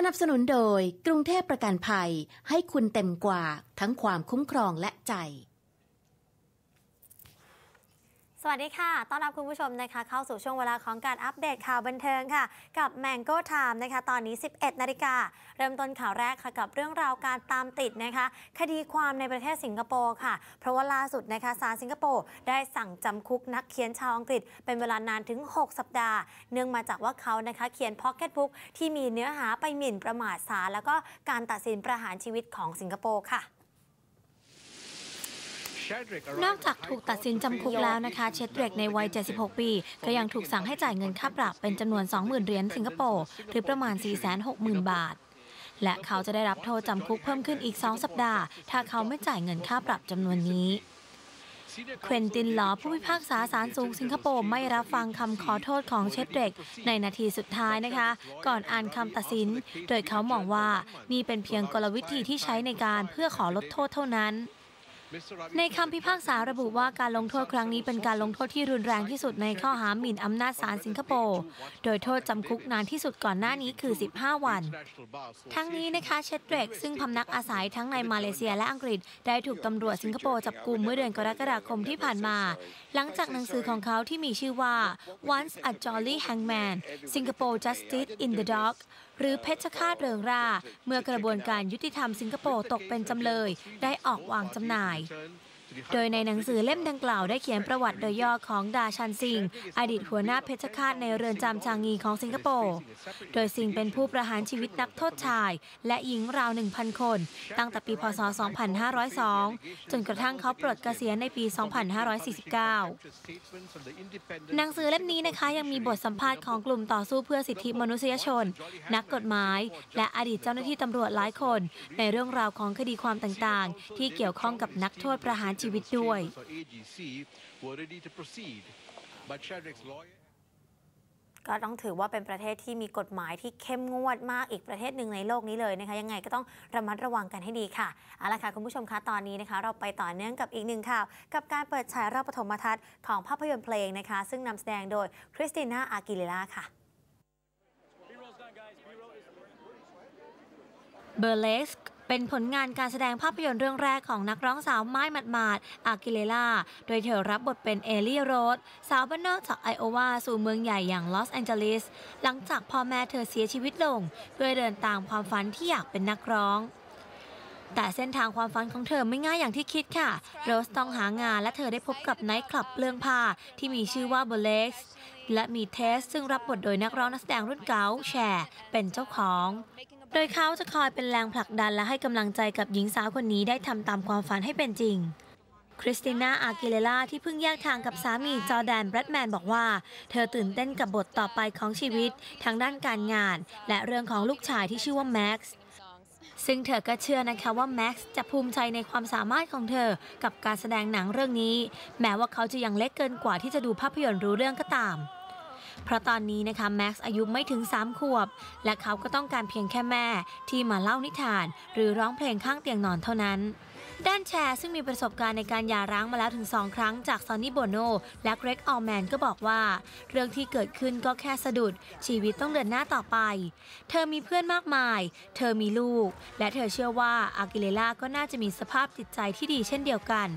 สนับสนุนโดยกรุงเทพประกันภัยให้คุณเต็มกว่าทั้งความคุ้มครองและใจ สวัสดีค่ะ ต้อนรับคุณผู้ชมนะคะ เข้าสู่ช่วงเวลาของการอัปเดตข่าวบันเทิงค่ะ กับ Mango Time นะคะ ตอนนี้ 11 นาฬิกา เริ่มต้นข่าวแรกค่ะ กับเรื่องราวการตามติดนะคะ คดีความในประเทศสิงคโปร์ค่ะ เพราะว่าล่าสุดนะคะศาลสิงคโปร์ได้สั่งจำคุกนักเขียนชาวอังกฤษ เป็นเวลานานถึง 6 สัปดาห์ เนื่องมาจากว่าเขานะคะเขียนพ็อกเก็ตบุ๊กที่มีเนื้อหาไปหมิ่นประมาทศาลแล้วก็การตัดสินประหารชีวิตของสิงคโปร์ค่ะ นอกจากถูกตัดสินจำคุกแล้วนะคะ เชดเดรกในวัย 76 ปี ก็ยังถูกสั่งให้จ่ายเงินค่าปรับเป็นจำนวน 20,000 เหรียญสิงคโปร์หรือประมาณ 460,000 บาท และเขาจะได้รับโทษจำคุกเพิ่มขึ้นอีก 2 สัปดาห์ ถ้าเขาไม่จ่ายเงินค่าปรับจำนวนนี้เควินตินลอผู้พิพากษาศาลสูงสิงคโปร์ไม่รับฟังคำขอโทษของเชดเดรกในนาทีสุดท้ายนะคะ ก่อนอ่านคำตัดสิน โดยเขามองว่านี่เป็นเพียงกลวิธีที่ใช้ในการเพื่อขอลดโทษเท่านั้น ในคำพิพากษาระบุว่าการลงโทษครั้งนี้เป็นการลงโทษที่รุนแรงที่สุดในข้อหาหมิ่นอำนาจศาลสิงคโปร์โดยโทษจำคุกนานที่สุดก่อนหน้านี้คือ 15 วัน ทั้งนี้นะคะเชดเดรกซึ่งพำนักอาศัยทั้งในมาเลเซียและอังกฤษ ได้ถูกตำรวจสิงคโปร์จับกุมเมื่อเดือนกรกฎาคมที่ผ่านมา หลังจากหนังสือของเขาที่มีชื่อว่า Once a Jolly Hangman Singapore Justice in the Dock หรือเพชฌฆาตเริงร่าเมื่อกระบวนการยุติธรรมสิงคโปร์ตกเป็นจำเลย ได้ออกวางจำหน่าย โดยในหนังสือเล่มดังกล่าวได้เขียนประวัติโดยย่อของดาชันซิง อดีตหัวหน้าเพชฌฆาตในเรือนจำชางงีของสิงคโปร์ โดยซิงเป็นผู้ประหารชีวิตนักโทษชาย และหญิงราว 1,000 คน ตั้งแต่ปีพศ 2502 จนกระทั่งเขาปลดเกษียณในปี 2549 หนังสือเล่มนี้นะคะยังมีบทสัมภาษณ์ของกลุ่มต่อสู้เพื่อสิทธิมนุษยชน นักกฎหมาย และอดีตเจ้าหน้าที่ตำรวจหลายคน ในเรื่องราวของคดีความต่างๆ ที่เกี่ยวข้องกับนักโทษประหารชีวิตด้วย ก็ต้องถือว่าเป็นประเทศที่มีกฎหมายที่เข้มงวดมากอีกประเทศหนึ่งในโลกนี้เลยนะคะ ยังไงก็ต้องระมัดระวังกันให้ดีค่ะเอาละค่ะคุณผู้ชมคะตอนนี้นะคะ เราไปต่อเนื่องกับอีกหนึ่งข่าว กับการเปิดฉายรอบปฐมทัศน์ของภาพยนตร์เพลงนะคะ ซึ่งนำแสดงโดยคริสติน่าอากิเลล่าค่ะเบอร์เลส เป็นผลงานการแสดงภาพยนตร์เรื่องแรกของนักร้องสาวไม้หมาดๆอากิเลล่า โดยเธอรับบทเป็นเอลี่โรสสาวบ้านนอกจากไอโอวาสู่เมืองใหญ่อย่างลอสแอนเจลิส หลังจากพ่อแม่เธอเสียชีวิตลง เพื่อเดินตามความฝันที่อยากเป็นนักร้องแต่เส้นทางความฝันของเธอไม่ง่ายอย่างที่คิดค่ะ โรสต้องหางานและเธอได้พบกับไนท์คลับเปลืองผ้าที่มีชื่อว่าเบลเล็กและมีเทส ซึ่งรับบทโดยนักร้องนักแสดงรุ่นเก่าแชร์เป็นเจ้าของ โดยเขาจะคอยเป็นแรงผลักดันและให้กำลังใจกับหญิงสาวคนนี้ได้ทำตามความฝันให้เป็นจริง คริสติน่า อากิเลล่าที่เพิ่งแยกทางกับสามีจอแดนแบรดแมนบอกว่า เธอตื่นเต้นกับบทต่อไปของชีวิตทั้งด้านการงาน และเรื่องของลูกชายที่ชื่อว่าแม็กซ์ซึ่งเธอก็เชื่อนะคะว่าแม็กซ์จะภูมิใจในความสามารถของเธอกับการแสดงหนังเรื่องนี้ แม้ว่าเขาจะยังเล็กเกินกว่าที่จะดูภาพยนตร์รู้เรื่องก็ตาม เพราะตอนนี้นะคะแม็กซ์อายุไม่ถึง 3 ขวบ และเขาก็ต้องการเพียงแค่แม่ที่มาเล่านิทาน หรือร้องเพลงข้างเตียงนอนเท่านั้นด้านแชร์ซึ่งมีประสบการณ์ในการหย่าร้างมาแล้วถึง 2 ครั้งจากซอนนี่โบโนและเกรกออลแมนก็บอกว่า เรื่องที่เกิดขึ้นก็แค่สะดุด ชีวิตต้องเดินหน้าต่อไป เธอมีเพื่อนมากมาย เธอมีลูก และเธอเชื่อว่าอากิเลล่าก็น่าจะมีสภาพจิตใจที่ดีเช่นเดียวกัน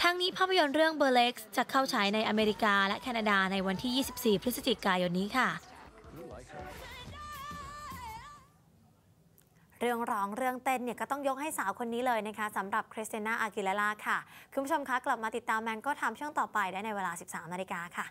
ทั้งนี้ภาพยนตร์เรื่องเบอร์เล็กจะเข้าฉายในอเมริกาและแคนาดาในวันที่ 24 พฤศจิกายนนี้ค่ะเรื่องร้องเรื่องเต้นเนี่ยก็ต้องยกให้สาวคนนี้เลยนะคะสำหรับคริสติน่าอากิเลล่าค่ะ คุณผู้ชมคะกลับมาติดตามแมนก็ทำช่วงต่อไปได้ในเวลา 13 นาฬิกาค่ะ